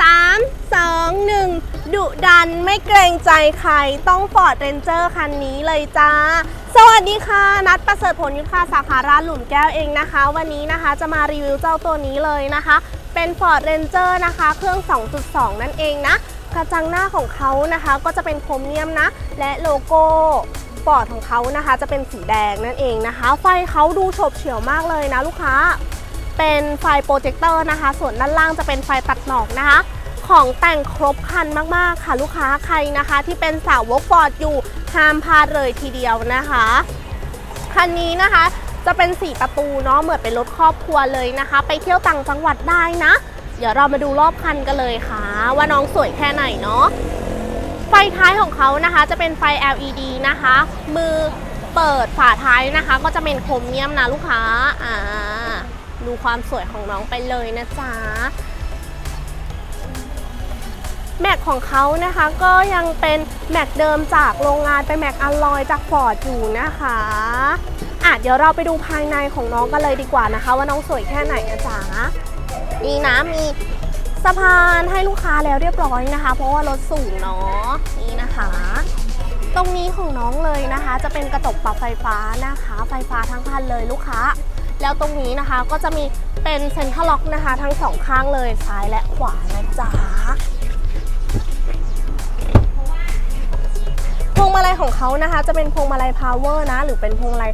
สามสองหนึ่งดุดันไม่เกรงใจใครต้องฟอร์ดเรนเจอร์คันนี้เลยจ้า สวัสดีค่ะ นัดประเสริฐผลยุทธาสาขาร้านหลุมแก้วเองนะคะ วันนี้นะคะจะมารีวิวเจ้าตัวนี้เลยนะคะ เป็น Ford Ranger นะคะ เครื่อง 2.2 นั่นเองนะ กระจังหน้าของเขานะคะก็จะเป็นโครเมียมนะ และโลโก้ฟอดของเขานะคะ จะเป็นสีแดงนั่นเองนะคะ ไฟเขาดูโฉบเฉี่ยวมากเลยนะลูกค้า เป็นไฟโปรเจคเตอร์นะคะ ส่วนด้านล่างจะเป็นไฟตัดหมอกนะคะ ของแต่งครบคันมากๆค่ะ ลูกค้าใครนะคะ ที่เป็นสาวกฟอร์ดอยู่ห้ามพลาดเลยทีเดียวนะคะ คันนี้นะคะจะเป็น 4 ประตูเนาะเหมือนเป็นรถครอบครัวเลยนะคะ ไปเที่ยวต่างจังหวัดได้นะ เดี๋ยวเรามาดูรอบคันกันเลยค่ะ ว่าน้องสวยแค่ไหนเนาะไฟท้ายของเขานะคะ จะเป็นไฟ LED นะคะ มือเปิดฝาท้ายนะคะ ก็จะเป็นโครเมียมนะลูกค้าอ่า ดูความสวยของน้องไปเลยนะจ๊ะแม็กของเขานะคะก็ยังเป็นแม็กเดิมจากโรงงานเป็นแม็กอลลอยจากฟอร์ดอยู่นะคะอะเดี๋ยวเราไปดูภายในของน้องกันเลยดีกว่านะคะ ว่าน้องสวยแค่ไหนนะจ๊ะนี่นะมีสะพานให้ลูกค้าแล้วเรียบร้อยนะคะ เพราะว่ารถสูงเนาะนี่นะคะ ตรงนี้ของน้องเลยนะคะ จะเป็นกระจกปรับไฟฟ้านะคะ ไฟฟ้าทั้งคันเลยลูกค้า แล้วตรงนี้นะคะก็จะมีเป็นเซ็นทรัลล็อกนะคะ ทั้งสองข้างเลยซ้ายและขวานะจ๊ะพวงมาลัยของเขานะคะ จะเป็นพวงมาลัยพาวเวอร์นะ หรือเป็นพวงมาลัย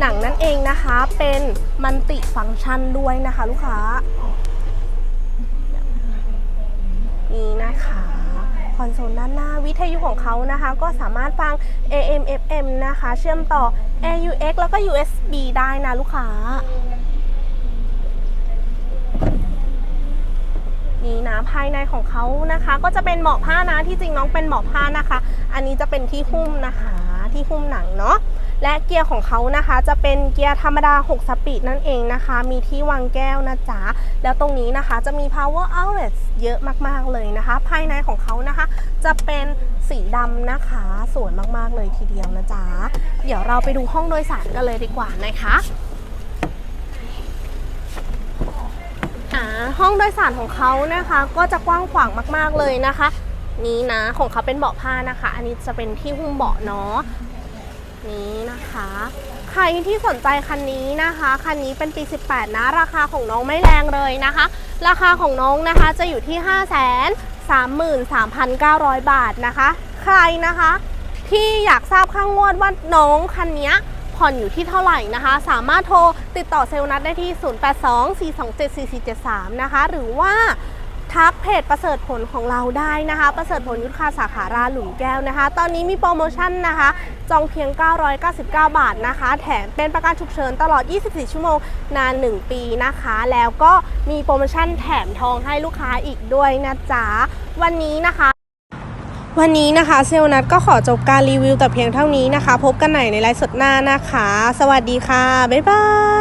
หนังนั่นเองนะคะ เป็นมันติฟังก์ชันด้วยนะคะ ลูกค้านี่นะคะ คอนโซลด้านหน้าวิทยุของเขานะคะ ก็สามารถฟัง AM FM นะคะ เชื่อมต่อ AUX แล้วก็ USB ได้นะลูกค้า นี่นะภายในของเขานะคะ ก็จะเป็นหมอกผ้านะที่จริงน้องเป็นหมอกผ้านะคะ อันนี้จะเป็นที่หุ้มนะคะ ที่หุ้มหนังเนาะ และเกียร์ของเขานะคะจะเป็นเกียร์ธรรมดา 6 สปีดนั่นเองนะคะ มีที่วางแก้วนะจ๊ะ แล้วตรงนี้นะคะจะมี power outlet เยอะมากๆเลยนะคะ ภายในของเขานะคะ จะเป็นสีดำนะคะ สวยมากๆเลยทีเดียวนะจ๊ะ เดี๋ยวเราไปดูห้องโดยสารกันเลยดีกว่านะคะห้องโดยสารของเขานะคะก็จะกว้างขวางมากๆเลยนะคะ นี้นะของเขาเป็นเบาะผ้านะคะ อันนี้จะเป็นที่หุ้มเบาะเนาะ นี้นะคะ ใครที่สนใจคันนี้นะคะ คันนี้เป็นปี 18 นะ ราคาของน้องไม่แรงเลยนะคะ ราคาของน้องนะคะจะอยู่ที่ 5 3 3 9 0 0 บาทนะคะ ใครนะคะที่อยากทราบข้างงวดว่าน้องคันนี้ผ่อนอยู่ที่เท่าไหร่นะคะ สามารถโทรติดต่อเซลล์นัดได้ที่ 0824274473 นะคะ หรือว่า ทักเพจประเสริฐผลของเราได้นะคะ ประเสริฐผลยุทธคาสาขาราหลุมแก้วนะคะ ตอนนี้มีโปรโมชั่นนะคะ จองเพียง 999 บาทนะคะ แถมเป็นประกันฉุกเฉินตลอด 24 ชั่วโมงนาน 1 ปีนะคะ แล้วก็มีโปรโมชั่นแถมทองให้ลูกค้าอีกด้วยนะจ๊ะ วันนี้นะคะวันนี้นะคะเซลลนัทก็ขอจบการรีวิวแต่เพียงเท่านี้นะคะ พบกันใหม่ในไลฟ์สดหน้านะคะ สวัสดีค่ะ บ๊ายบาย